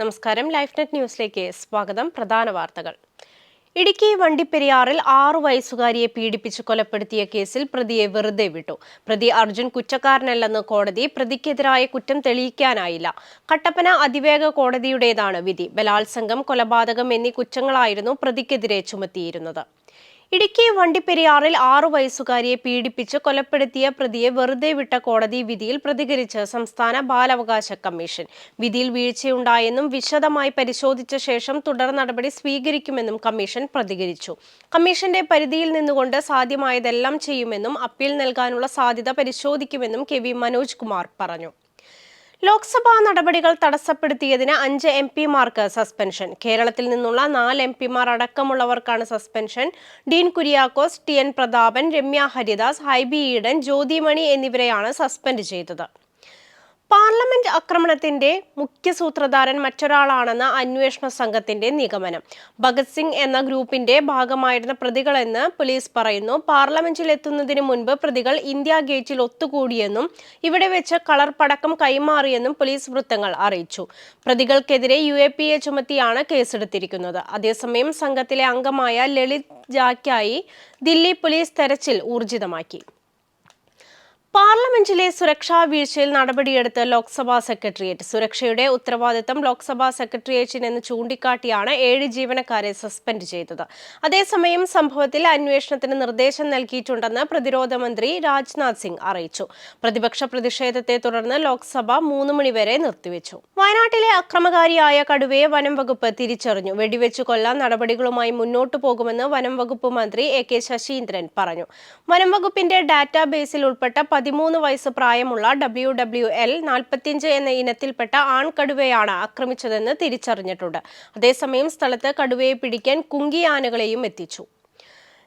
നമസ്കാരം. Life net ന്യൂസിലേക്ക് സ്വാഗതം. പ്രധാന വാർത്തകൾ. ഇടുക്കി വണ്ടിപ്പെരിയാറിൽ ആറു വയസ്സുകാരിയെ പീഡിപ്പിച്ച് കൊലപ്പെടുത്തിയ കേസിൽ പ്രതിയെ വെറുതെ വിട്ടു. പ്രതി അർജുൻ കുറ്റക്കാരനല്ലെന്ന് കോടതി പ്രതിക്കെതിരായ കുറ്റം തെളിയിക്കാനായില്ല. കട്ടപ്പന അതിവേഗ കോടതിയുടേതാണ് വിധി. ബലാത്സംഗം കൊലപാതകം എന്നീ കുറ്റങ്ങളായിരുന്നു പ്രതിക്കെതിരെ ചുമത്തിയിരുന്നത്. ഇടുക്കി വണ്ടിപ്പെരിയാറിൽ ആറു വയസ്സുകാരിയെ പീഡിപ്പിച്ച് കൊലപ്പെടുത്തിയ പ്രതിയെ വെറുതെ വിട്ട കോടതി വിധിയിൽ പ്രതികരിച്ച് സംസ്ഥാന ബാലാവകാശ കമ്മീഷൻ. വിധിയിൽ വീഴ്ചയുണ്ടായെന്നും വിശദമായി പരിശോധിച്ച ശേഷം തുടർ നടപടി സ്വീകരിക്കുമെന്നും കമ്മീഷൻ പ്രതികരിച്ചു. കമ്മീഷന്റെ പരിധിയിൽ നിന്നുകൊണ്ട് സാധ്യമായതെല്ലാം ചെയ്യുമെന്നും അപ്പീൽ നൽകാനുള്ള സാധ്യത പരിശോധിക്കുമെന്നും കെ വി മനോജ് കുമാർ പറഞ്ഞു. ലോക്സഭാ നടപടികൾ തടസ്സപ്പെടുത്തിയതിന് അഞ്ച് എം പിമാർക്ക് സസ്പെൻഷൻ. കേരളത്തിൽ നിന്നുള്ള നാല് എം പിമാർ അടക്കമുള്ളവർക്കാണ് suspension. Dean Kuriakose T N Prathapan Ramya Haridas Hibi Eden Jothimani എന്നിവരെയാണ് സസ്പെൻഡ് ചെയ്തത്. പാർലമെന്റ് ആക്രമണത്തിന്റെ മുഖ്യ സൂത്രധാരൻ മറ്റൊരാളാണെന്ന അന്വേഷണ സംഘത്തിന്റെ നിഗമനം. ഭഗത് സിംഗ് എന്ന ഗ്രൂപ്പിന്റെ ഭാഗമായിരുന്ന പ്രതികളെന്ന് പോലീസ് പറയുന്നു. പാർലമെന്റിൽ എത്തുന്നതിന് മുൻപ് പ്രതികൾ ഇന്ത്യ ഗേറ്റിൽ ഒത്തുകൂടിയെന്നും ഇവിടെ വെച്ച് കളർ പടക്കം കൈമാറിയെന്നും പോലീസ് വൃത്തങ്ങൾ അറിയിച്ചു. പ്രതികൾക്കെതിരെ യു എ പി എ ചുമത്തിയാണ് കേസെടുത്തിരിക്കുന്നത്. അതേസമയം സംഘത്തിലെ അംഗമായ ലളിത് ജാക്കായി ദില്ലി പോലീസ് തെരച്ചിൽ ഊർജിതമാക്കി. പാർലമെന്റിലെ സുരക്ഷാ വീഴ്ചയിൽ നടപടിയെടുത്ത് ലോക്സഭാ സെക്രട്ടേറിയറ്റ്. സുരക്ഷയുടെ ഉത്തരവാദിത്തം ലോക്സഭാ സെക്രട്ടേറിയറ്റിനെന്ന് ചൂണ്ടിക്കാട്ടിയാണ് ഏഴ് ജീവനക്കാരെ സസ്പെൻഡ് ചെയ്തത്. അതേസമയം സംഭവത്തിൽ അന്വേഷണത്തിന് നിർദ്ദേശം നൽകിയിട്ടുണ്ടെന്ന് പ്രതിരോധ മന്ത്രി രാജ്നാഥ് സിംഗ് അറിയിച്ചു. പ്രതിപക്ഷ പ്രതിഷേധത്തെ തുടർന്ന് ലോക്സഭ മൂന്ന് മണിവരെ നിർത്തിവെച്ചു. വയനാട്ടിലെ അക്രമകാരിയായ കടുവയെ വനം വകുപ്പ് തിരിച്ചറിഞ്ഞു. വെടിവെച്ചു കൊല്ലാൻ നടപടികളുമായി മുന്നോട്ടു പോകുമെന്ന് വനം വകുപ്പ് മന്ത്രി എ കെ ശശീന്ദ്രൻ പറഞ്ഞു. വനം വകുപ്പിന്റെ ഡാറ്റാബേസിൽ ഉൾപ്പെട്ട പതിമൂന്ന് വയസ്സ് പ്രായമുള്ള ഡബ്ല്യു ഡബ്ല്യു എൽ നാൽപ്പത്തിയഞ്ച് എന്ന ഇനത്തിൽപ്പെട്ട ആൺകടുവയാണ് ആക്രമിച്ചതെന്ന് തിരിച്ചറിഞ്ഞിട്ടുണ്ട്. അതേസമയം സ്ഥലത്ത് കടുവയെ പിടിക്കാൻ കുങ്കിയാനകളെയും എത്തിച്ചു.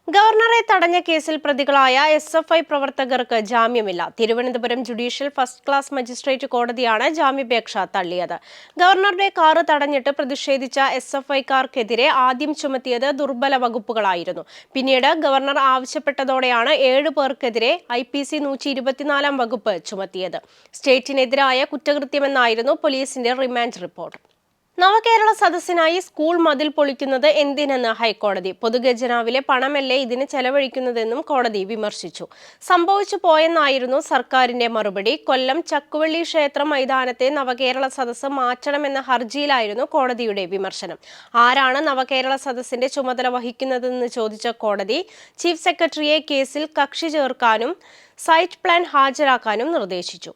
ഗവർണറെ തടഞ്ഞ കേസിൽ പ്രതികളായ എസ് എഫ് ഐ പ്രവർത്തകർക്ക് ജാമ്യമില്ല. Thiruvananthapuram judicial first class magistrate കോടതിയാണ് ജാമ്യാപേക്ഷ തള്ളിയത്. ഗവർണറുടെ കാറ് തടഞ്ഞിട്ട് പ്രതിഷേധിച്ച എസ് എഫ് ഐക്കാർക്കെതിരെ ആദ്യം ചുമത്തിയത് ദുർബല വകുപ്പുകളായിരുന്നു. പിന്നീട് ഗവർണർ ആവശ്യപ്പെട്ടതോടെയാണ് ഏഴ് പേർക്കെതിരെ ഐ പി സി നൂറ്റി ഇരുപത്തിനാലാം വകുപ്പ് ചുമത്തിയത്. സ്റ്റേറ്റിനെതിരായ കുറ്റകൃത്യമെന്നായിരുന്നു പോലീസിന്റെ റിമാൻഡ് റിപ്പോർട്ട്. നവകേരള സദസ്സിനായി സ്കൂൾ മതിൽ പൊളിക്കുന്നത് എന്തിനെന്ന് ഹൈക്കോടതി? പൊതുഖജനാവിലെ പണമല്ലേ ഇതിന് ചെലവഴിക്കുന്നതെന്നും കോടതി വിമർശിച്ചു. സംഭവിച്ചു പോയെന്നായിരുന്നു സർക്കാരിന്റെ മറുപടി. കൊല്ലം ചക്കുവള്ളി ക്ഷേത്ര മൈതാനത്തെ നവകേരള സദസ്സ് മാറ്റണമെന്ന ഹർജിയിലായിരുന്നു കോടതിയുടെ വിമർശനം. ആരാണ് നവകേരള സദസ്സിന്റെ ചുമതല വഹിക്കുന്നതെന്ന് ചോദിച്ച കോടതി ചീഫ് സെക്രട്ടറിയെ കേസിൽ കക്ഷി ചേർക്കാനും സൈറ്റ് പ്ലാൻ ഹാജരാക്കാനും നിർദ്ദേശിച്ചു.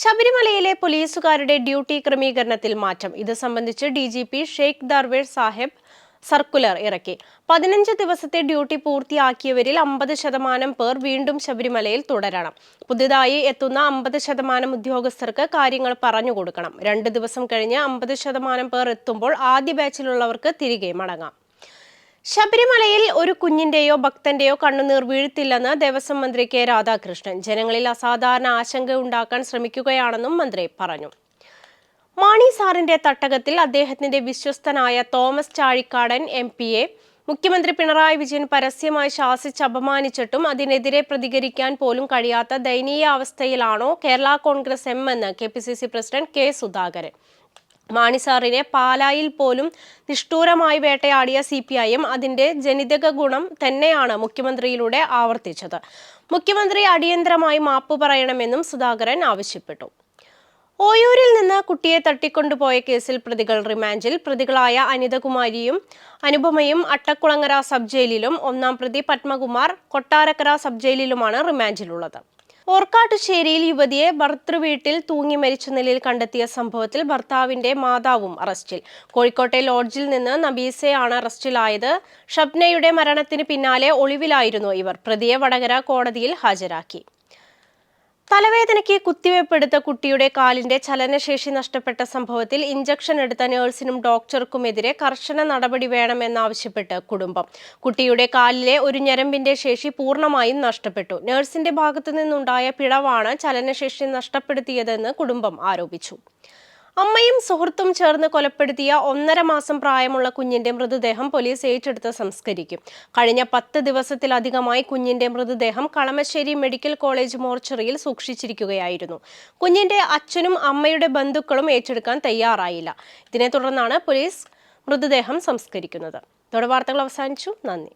ശബരിമലയിലെ പോലീസുകാരുടെ ഡ്യൂട്ടി ക്രമീകരണത്തിൽ മാറ്റം. ഇത് സംബന്ധിച്ച് D G P Sheikh Darvesh Sahib circular ഇറക്കി. പതിനഞ്ച് ദിവസത്തെ ഡ്യൂട്ടി പൂർത്തിയാക്കിയവരിൽ അമ്പത് ശതമാനം പേർ വീണ്ടും ശബരിമലയിൽ തുടരണം. പുതുതായി എത്തുന്ന അമ്പത് ശതമാനം ഉദ്യോഗസ്ഥർക്ക് കാര്യങ്ങൾ പറഞ്ഞു കൊടുക്കണം രണ്ട് ദിവസം കഴിഞ്ഞ് അമ്പത് ശതമാനം പേർ എത്തുമ്പോൾ ആദ്യ ബാച്ചിലുള്ളവർക്ക് തിരികെ മടങ്ങാം. ശബരിമലയിൽ ഒരു കുഞ്ഞിന്റെയോ ഭക്തന്റെയോ കണ്ണുനീർ വീഴ്ത്തില്ലെന്ന് ദേവസ്വം മന്ത്രി കെ രാധാകൃഷ്ണൻ. ജനങ്ങളിൽ അസാധാരണ ആശങ്ക ഉണ്ടാക്കാൻ ശ്രമിക്കുകയാണെന്നും മന്ത്രി പറഞ്ഞു. മാണി സാറിന്റെ തട്ടകത്തിൽ അദ്ദേഹത്തിന്റെ വിശ്വസ്തനായ തോമസ് ചാഴിക്കാടൻ എം മുഖ്യമന്ത്രി പിണറായി വിജയൻ പരസ്യമായി ശാസിച്ച് അപമാനിച്ചിട്ടും അതിനെതിരെ പ്രതികരിക്കാൻ പോലും കഴിയാത്ത ദയനീയ അവസ്ഥയിലാണോ കേരള കോൺഗ്രസ് എം എന്ന് K P C C president K Sudhakaran. മാണിസാറിനെ പാലായിൽ പോലും നിഷ്ഠൂരമായി വേട്ടയാടിയ സി പി ഐ എം അതിന്റെ ജനിതക ഗുണം തന്നെയാണ് മുഖ്യമന്ത്രിയിലൂടെ ആവർത്തിച്ചത്. മുഖ്യമന്ത്രി അടിയന്തരമായി മാപ്പ് പറയണമെന്നും സുധാകരൻ ആവശ്യപ്പെട്ടു. ഓയൂരിൽ നിന്ന് കുട്ടിയെ തട്ടിക്കൊണ്ടുപോയ കേസിൽ പ്രതികൾ റിമാൻഡിൽ. പ്രതികളായ അനിതകുമാരിയും അനുപമയും അട്ടക്കുളങ്ങര സബ് ജയിലിലും ഒന്നാം പ്രതി പത്മകുമാർ കൊട്ടാരക്കര സബ് ജയിലിലുമാണ് റിമാൻഡിലുള്ളത്. ഓർക്കാട്ടുശ്ശേരിയിൽ യുവതിയെ ഭർത്തൃവീട്ടിൽ തൂങ്ങി മരിച്ച നിലയിൽ കണ്ടെത്തിയ സംഭവത്തിൽ ഭർത്താവിന്റെ മാതാവും അറസ്റ്റിൽ. കോഴിക്കോട്ടെ ലോഡ്ജിൽ നിന്ന് നബീസയാണ് അറസ്റ്റിലായത്. ഷബ്നയുടെ മരണത്തിന് പിന്നാലെ ഒളിവിലായിരുന്നു ഇവർ. പ്രതിയെ വടകര കോടതിയിൽ ഹാജരാക്കി. തലവേദനയ്ക്ക് കുത്തിവയ്പ്പെടുത്ത കുട്ടിയുടെ കാലിന്റെ ചലനശേഷി നഷ്ടപ്പെട്ട സംഭവത്തിൽ ഇഞ്ചക്ഷൻ എടുത്ത നേഴ്സിനും ഡോക്ടർക്കുമെതിരെ കർശന നടപടി വേണമെന്നാവശ്യപ്പെട്ട് കുടുംബം. കുട്ടിയുടെ കാലിലെ ഒരു ഞരമ്പിന്റെ ശേഷി പൂർണമായും നഷ്ടപ്പെട്ടു. നേഴ്സിന്റെ ഭാഗത്തു നിന്നുണ്ടായ പിഴവാണ് ചലനശേഷി നഷ്ടപ്പെടുത്തിയതെന്ന് കുടുംബം ആരോപിച്ചു. അമ്മയും സുഹൃത്തും ചേർന്ന് കൊലപ്പെടുത്തിയ ഒന്നര മാസം പ്രായമുള്ള കുഞ്ഞിന്റെ മൃതദേഹം പോലീസ് ഏറ്റെടുത്ത് സംസ്കരിക്കും. കഴിഞ്ഞ പത്ത് ദിവസത്തിലധികമായി കുഞ്ഞിന്റെ മൃതദേഹം കളമശ്ശേരി മെഡിക്കൽ കോളേജ് മോർച്ചറിയിൽ സൂക്ഷിച്ചിരിക്കുകയായിരുന്നു. കുഞ്ഞിന്റെ അച്ഛനും അമ്മയുടെ ബന്ധുക്കളും ഏറ്റെടുക്കാൻ തയ്യാറായില്ല. ഇതിനെ തുടർന്നാണ് പോലീസ് മൃതദേഹം സംസ്കരിക്കുന്നത്. ഇതോടെ വാർത്തകൾ അവസാനിച്ചു. നന്ദി.